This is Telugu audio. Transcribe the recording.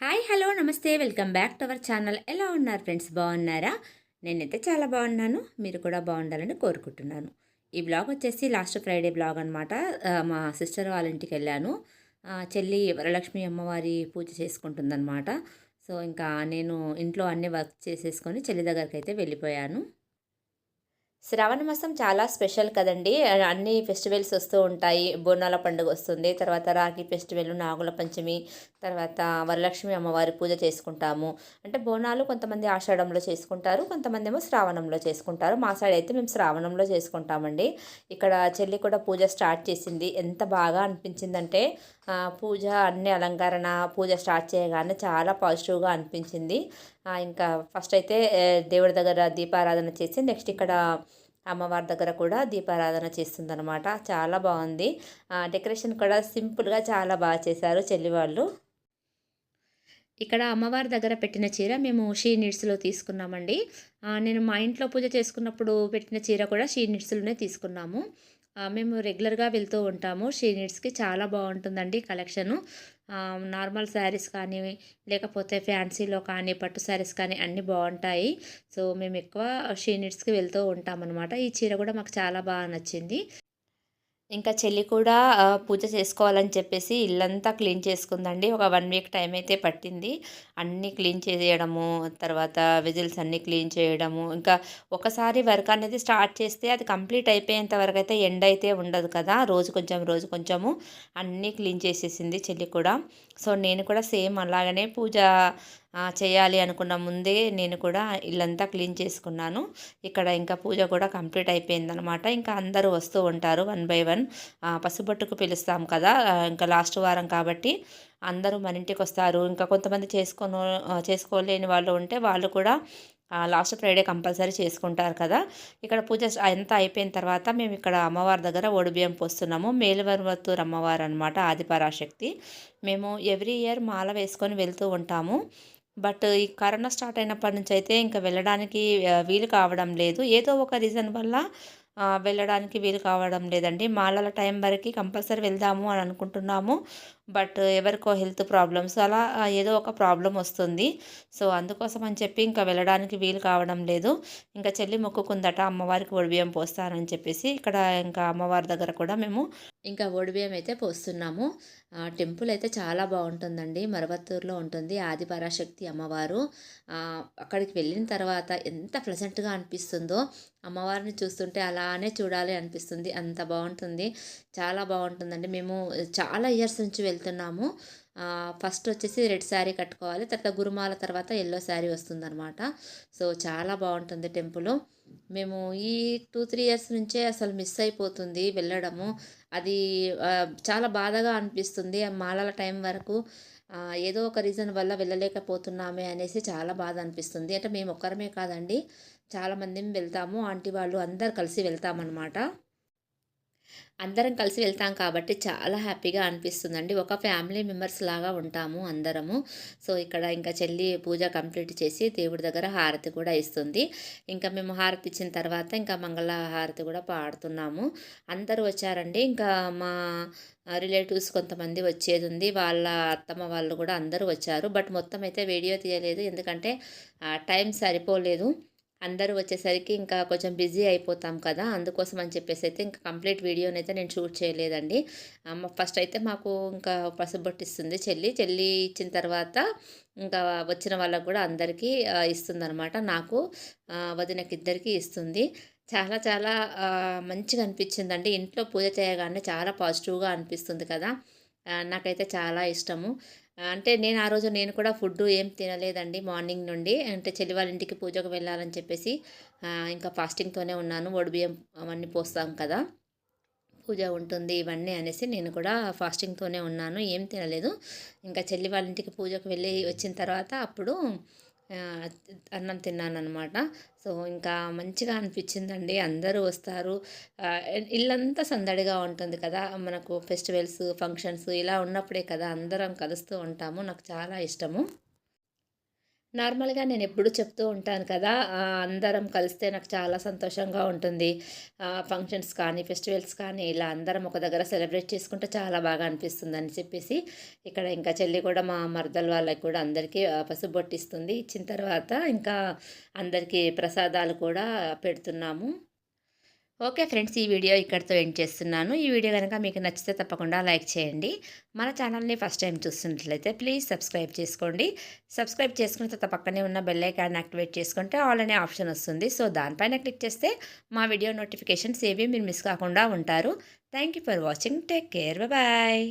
హాయ్ హలో నమస్తే. Welcome back to our channel. ఎలా ఉన్నారు ఫ్రెండ్స్? బాగున్నారా? నేనైతే చాలా బాగున్నాను. మీరు కూడా బాగుండాలని కోరుకుంటున్నాను. ఈ బ్లాగ్ వచ్చేసి లాస్ట్ ఫ్రైడే బ్లాగ్ అనమాట మా సిస్టర్ వాళ్ళ ఇంటికి వెళ్ళాను. చెల్లి వరలక్ష్మి అమ్మవారి పూజ చేసుకుంటుందన్నమాట. సో ఇంకా నేను ఇంట్లో అన్ని వర్క్ చేసేసుకొని చెల్లి దగ్గరికి అయితే వెళ్ళిపోయాను. శ్రావణ మాసం చాలా స్పెషల్ కదండి. అన్ని ఫెస్టివల్స్ వస్తూ ఉంటాయి. బోనాల పండుగ వస్తుంది. తర్వాత రాగి ఫెస్టివల్ నాగుల పంచమి తర్వాత వరలక్ష్మి అమ్మవారి పూజ చేసుకుంటాము. అంటే బోనాలు కొంతమంది ఆషాఢంలో చేసుకుంటారు కొంతమంది ఏమో శ్రావణంలో చేసుకుంటారు. మా సైడ్ అయితే మేము శ్రావణంలో చేసుకుంటామండి. ఇక్కడ చెల్లి కూడా పూజ స్టార్ట్ చేసింది. ఎంత బాగా అనిపించిందంటే పూజ అన్ని అలంకరణ పూజ స్టార్ట్ చేయగానే చాలా పాజిటివ్గా అనిపించింది. ఇంకా ఫస్ట్ అయితే దేవుడి దగ్గర దీపారాధన చేసి నెక్స్ట్ ఇక్కడ అమ్మవారి దగ్గర కూడా దీపారాధన చేస్తుందన్నమాట. చాలా బాగుంది. డెకరేషన్ కూడా సింపుల్గా చాలా బాగా చేశారు చెల్లి వాళ్ళు. ఇక్కడ అమ్మవారి దగ్గర పెట్టిన చీర మేము షీ నీడ్స్లో తీసుకున్నామండి. నేను మా ఇంట్లో పూజ చేసుకున్నప్పుడు పెట్టిన చీర కూడా షీ నీడ్స్లోనే తీసుకున్నాము. మేము రెగ్యులర్గా వెళ్తూ ఉంటాము. షీ నీడ్స్కి చాలా బాగుంటుందండి కలెక్షను నార్మల్ శారీస్ కానీ లేకపోతే ఫ్యాన్సీలో కానీ పట్టు శారీస్ కానీ అన్నీ బాగుంటాయి. సో మేము ఎక్కువ షీనిట్స్కి వెళ్తూ ఉంటామన్నమాట. ఈ చీర కూడా మాకు చాలా బాగా నచ్చింది. ఇంకా చెల్లి కూడా పూజ చేసుకోవాలని చెప్పేసి ఇల్లంతా క్లీన్ చేసుకుందండి. ఒక వన్ వీక్ టైం అయితే పట్టింది. అన్నీ క్లీన్ చేయడము తర్వాత విజిల్స్ అన్నీ క్లీన్ చేయడము ఇంకా ఒకసారి వర్క్ అనేది స్టార్ట్ చేస్తే అది కంప్లీట్ అయిపోయేంత వరకు అయితే ఎండ్ అయితే ఉండదు కదా. రోజు కొంచెం రోజు కొంచెము అన్నీ క్లీన్ చేసేసింది చెల్లి కూడా. సో నేను కూడా సేమ్ అలాగనే పూజ చేయాలి అనుకున్న ముందే నేను కూడా ఇల్లంతా క్లీన్ చేసుకున్నాను. ఇక్కడ ఇంకా పూజ కూడా కంప్లీట్ అయిపోయిందనమాట ఇంకా అందరూ వస్తూ ఉంటారు వన్ బై వన్. పసుబొట్టుకు పిలుస్తాం కదా ఇంకా లాస్ట్ వారం కాబట్టి అందరూ మన ఇంటికి వస్తారు. ఇంకా కొంతమంది చేసుకోను చేసుకోలేని వాళ్ళు ఉంటే వాళ్ళు కూడా లాస్ట్ ఫ్రైడే కంపల్సరీ చేసుకుంటారు కదా. ఇక్కడ పూజ అంతా అయిపోయిన తర్వాత మేము ఇక్కడ అమ్మవారి దగ్గర ఒడిబియ్యం పోస్తున్నాము. మేలువరవత్తూరు అమ్మవారు అనమాట ఆదిపరాశక్తి. మేము ఎవ్రీ ఇయర్ మాల వేసుకొని వెళ్తూ ఉంటాము. బట్ ఈ కరోనా స్టార్ట్ అయినప్పటి నుంచి అయితే ఇంకా వెళ్ళడానికి వీలు కావడం లేదు. ఏదో ఒక రీజన్ వల్ల వెళ్ళడానికి వీలు కావడం లేదండి. మాలల టైం వరకు కంపల్సరీ వెళ్దాము అని అనుకుంటున్నాము. బట్ ఎవరికో హెల్త్ ప్రాబ్లమ్స్ అలా ఏదో ఒక ప్రాబ్లం వస్తుంది. సో అందుకోసం అని చెప్పి ఇంకా వెళ్ళడానికి వీలు కావడం లేదు. ఇంకా చెల్లి మొక్కుకుందట అమ్మవారికి ఒడిబియ్యం పోస్తానని చెప్పేసి ఇక్కడ ఇంకా అమ్మవారి దగ్గర కూడా మేము ఇంకా ఒడిబియ్యం అయితే పోస్తున్నాము. టెంపుల్ అయితే చాలా బాగుంటుందండి. మరవత్తూరులో ఉంటుంది ఆదిపరాశక్తి అమ్మవారు. అక్కడికి వెళ్ళిన తర్వాత ఎంత ప్లెజెంట్గా అనిపిస్తుందో అమ్మవారిని చూస్తుంటే అలానే చూడాలి అనిపిస్తుంది. అంత బాగుంటుంది. చాలా బాగుంటుందండి. మేము చాలా ఇయర్స్ నుంచి వెళ్తున్నాము. ఫస్ట్ వచ్చేసి రెడ్ శారీ కట్టుకోవాలి. తర్వాత గురుమాల తర్వాత ఎల్లో శారీ వస్తుందన్నమాట. సో చాలా బాగుంటుంది టెంపుల్. మేము ఈ టూ త్రీ ఇయర్స్ నుంచే అసలు మిస్ అయిపోతుంది వెళ్ళడము. అది చాలా బాధగా అనిపిస్తుంది. మాలల టైం వరకు ఏదో ఒక రీజన్ వల్ల వెళ్ళలేకపోతున్నామే అనేసి చాలా బాధ అనిపిస్తుంది. అంటే మేము ఒక్కరమే కాదండి. చాలామంది వెళ్తాము. ఆంటీ వాళ్ళు అందరు కలిసి వెళ్తామన్నమాట. అందరం కలిసి వెళ్తాం కాబట్టి చాలా హ్యాపీగా అనిపిస్తుందండి. ఒక ఫ్యామిలీ మెంబర్స్ లాగా ఉంటాము అందరము. సో ఇక్కడ ఇంకా చెల్లి పూజ కంప్లీట్ చేసి దేవుడి దగ్గర హారతి కూడా ఇస్తుంది. ఇంకా మేము హారతి ఇచ్చిన తర్వాత ఇంకా మంగళ హారతి కూడా పాడుతున్నాము. అందరూ వచ్చారండి. ఇంకా మా రిలేటివ్స్ కొంతమంది వచ్చేది ఉంది. వాళ్ళ అత్తమ్మ వాళ్ళు కూడా అందరూ వచ్చారు. బట్ మొత్తం అయితే వీడియో తీయలేదు. ఎందుకంటే టైం సరిపోలేదు. అందరూ వచ్చేసరికి ఇంకా కొంచెం బిజీ అయిపోతాం కదా అందుకోసం అని చెప్పేసి అయితే ఇంకా కంప్లీట్ వీడియోని అయితే నేను షూట్ చేయలేదండి. ఫస్ట్ అయితే మాకు ఇంకా పసుబొట్టిస్తుంది చెల్లి చెల్లి ఇచ్చిన తర్వాత ఇంకా వచ్చిన వాళ్ళకు కూడా అందరికీ ఇస్తుంది నాకు వదినకిద్దరికీ ఇస్తుంది. చాలా చాలా మంచిగా అనిపించిందండి. ఇంట్లో పూజ చేయగానే చాలా పాజిటివ్గా అనిపిస్తుంది కదా నాకైతే చాలా ఇష్టము. అంటే నేను ఆ రోజు నేను కూడా ఫుడ్ ఏం తినలేదండి మార్నింగ్ నుండి. అంటే చెల్లి వాళ్ళ ఇంటికి పూజకు వెళ్ళాలని చెప్పేసి ఇంకా ఫాస్టింగ్తోనే ఉన్నాను. ఒడిబియ్యం అవన్నీ పోస్తాం కదా. పూజ ఉంటుంది ఇవన్నీ అనేసి నేను కూడా ఫాస్టింగ్తోనే ఉన్నాను. ఏం తినలేదు. ఇంకా చెల్లి వాళ్ళ ఇంటికి పూజకు వెళ్ళి వచ్చిన తర్వాత అప్పుడు అన్నం తిన్నాను అనమాట సో ఇంకా మంచిగా అనిపించిందండి. అందరూ వస్తారు. ఇల్లంతా సందడిగా ఉంటుంది కదా. మనకు ఫెస్టివల్స్ ఫంక్షన్స్ ఇలా ఉన్నప్పుడే కదా అందరం కలుస్తూ ఉంటాము. నాకు చాలా ఇష్టము. నార్మల్‌గా నేను ఎప్పుడు చెప్తూ ఉంటాను కదా! అందరం కలిస్తే నాకు చాలా సంతోషంగా ఉంటుంది. ఫంక్షన్స్ కానీ, ఫెస్టివల్స్ కానీ ఇలా అందరం ఒక దగ్గర సెలబ్రేట్ చేసుకుంటే చాలా బాగా అనిపిస్తుందని చెప్పేసి, ఇక్కడ ఇంకా చెల్లి కూడా మా మరదల వాళ్ళకి కూడా అందరికీ పసుబొట్టిస్తుంది పసుపు బొట్టిస్తుంది. ఇచ్చిన తర్వాత ఇంకా అందరికీ ప్రసాదాలు కూడా పెడుతున్నాము. Okay friends. ఈ వీడియో ఇక్కడితో ఎండ్ చేస్తున్నాను. ఈ వీడియో కనుక మీకు నచ్చితే తప్పకుండా లైక్ చేయండి. మన ఛానల్‌ని ఫస్ట్ టైం చూస్తున్నట్లయితే ప్లీజ్ సబ్స్క్రైబ్ చేసుకోండి. సబ్స్క్రైబ్ చేసుకున్న తర్వాత పక్కనే ఉన్న బెల్ ఐకాన్ యాక్టివేట్ చేసుకుంటే ఆల్ అనే ఆప్షన్ వస్తుంది. సో, దానిపైన క్లిక్ చేస్తే మా వీడియో నోటిఫికేషన్స్ ఏవి మీరు మిస్ కాకుండా ఉంటారు. Thank you for watching. Take care. Bye.